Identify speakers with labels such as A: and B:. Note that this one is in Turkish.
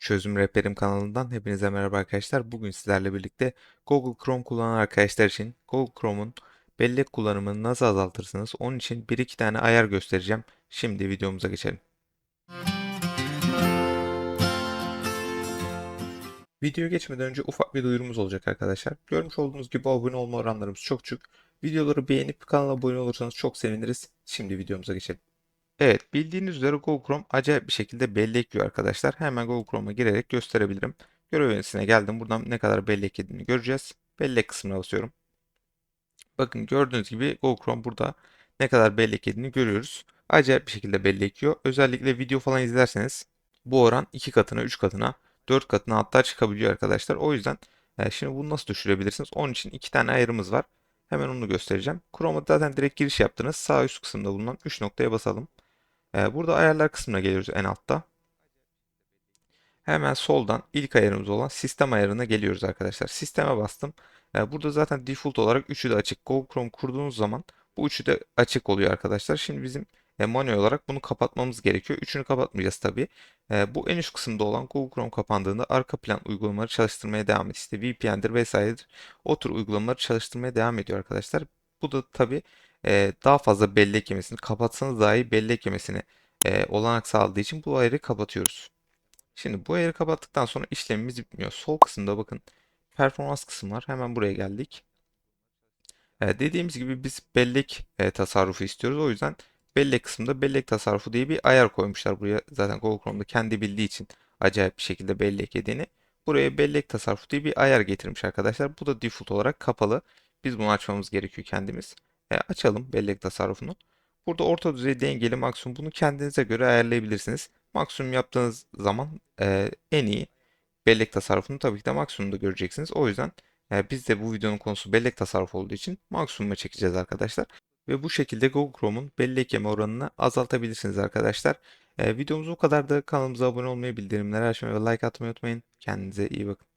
A: Çözüm Rehberim kanalından hepinize merhaba arkadaşlar. Bugün sizlerle birlikte Google Chrome kullanan arkadaşlar için Google Chrome'un bellek kullanımını nasıl azaltırsınız onun için bir iki tane ayar göstereceğim. Şimdi videomuza geçelim. Videoya geçmeden önce ufak bir duyurumuz olacak arkadaşlar. Görmüş olduğunuz gibi abone olma oranlarımız çok düşük. Videoları beğenip kanala abone olursanız çok seviniriz. Şimdi videomuza geçelim. Evet, bildiğiniz üzere Google Chrome acayip bir şekilde belli ekliyor arkadaşlar. Hemen Google Chrome'a girerek gösterebilirim. Görev yöneticisine geldim. Buradan ne kadar belli eklediğini göreceğiz. Bellek kısmına basıyorum. Bakın gördüğünüz gibi Google Chrome burada ne kadar belli eklediğini görüyoruz. Acayip bir şekilde belli ekiyor. Özellikle video falan izlerseniz bu oran 2 katına, 3 katına, 4 katına hatta çıkabiliyor arkadaşlar. O yüzden e, şimdi bunu nasıl düşürebilirsiniz? Onun için iki tane ayarımız var. Hemen onu göstereceğim. Chrome'a zaten direkt giriş yaptınız. Sağ üst kısımda bulunan 3 noktaya basalım. Ee, burada ayarlar kısmına geliyoruz en altta. Hemen soldan ilk ayarımız olan sistem ayarına geliyoruz arkadaşlar. Sisteme bastım. Ee, burada zaten default olarak üçü de açık. Google Chrome kurduğunuz zaman bu üçü de açık oluyor arkadaşlar. Şimdi bizim e, manuel olarak bunu kapatmamız gerekiyor. Üçünü kapatmayacağız tabii. Ee, bu en üst kısımda olan Google Chrome kapandığında arka plan uygulamaları çalıştırmaya devam ediyor. İşte VPN'dir vesairedir. O tür uygulamaları çalıştırmaya devam ediyor arkadaşlar. Bu da tabii e, daha fazla bellek yemesini kapatsanız dahi bellek yemesini e, olanak sağladığı için bu ayarı kapatıyoruz. Şimdi bu ayarı kapattıktan sonra işlemimiz bitmiyor. Sol kısımda bakın performans kısmı var. Hemen buraya geldik. E, dediğimiz gibi biz bellek e, tasarrufu istiyoruz. O yüzden bellek kısmında bellek tasarrufu diye bir ayar koymuşlar buraya. Zaten Google Chrome'da kendi bildiği için acayip bir şekilde bellek yediğini. Buraya bellek tasarrufu diye bir ayar getirmiş arkadaşlar. Bu da default olarak kapalı. Biz bunu açmamız gerekiyor kendimiz. E, açalım bellek tasarrufunu. Burada orta düzey dengeli maksimum bunu kendinize göre ayarlayabilirsiniz. Maksimum yaptığınız zaman e, en iyi bellek tasarrufunu tabii ki de maksimumda göreceksiniz. O yüzden e, biz de bu videonun konusu bellek tasarrufu olduğu için maksimuma çekeceğiz arkadaşlar. Ve bu şekilde Google Chrome'un bellek yeme oranını azaltabilirsiniz arkadaşlar. E, videomuz bu kadar da kanalımıza abone olmayı, bildirimleri açmayı ve like atmayı unutmayın. Kendinize iyi bakın.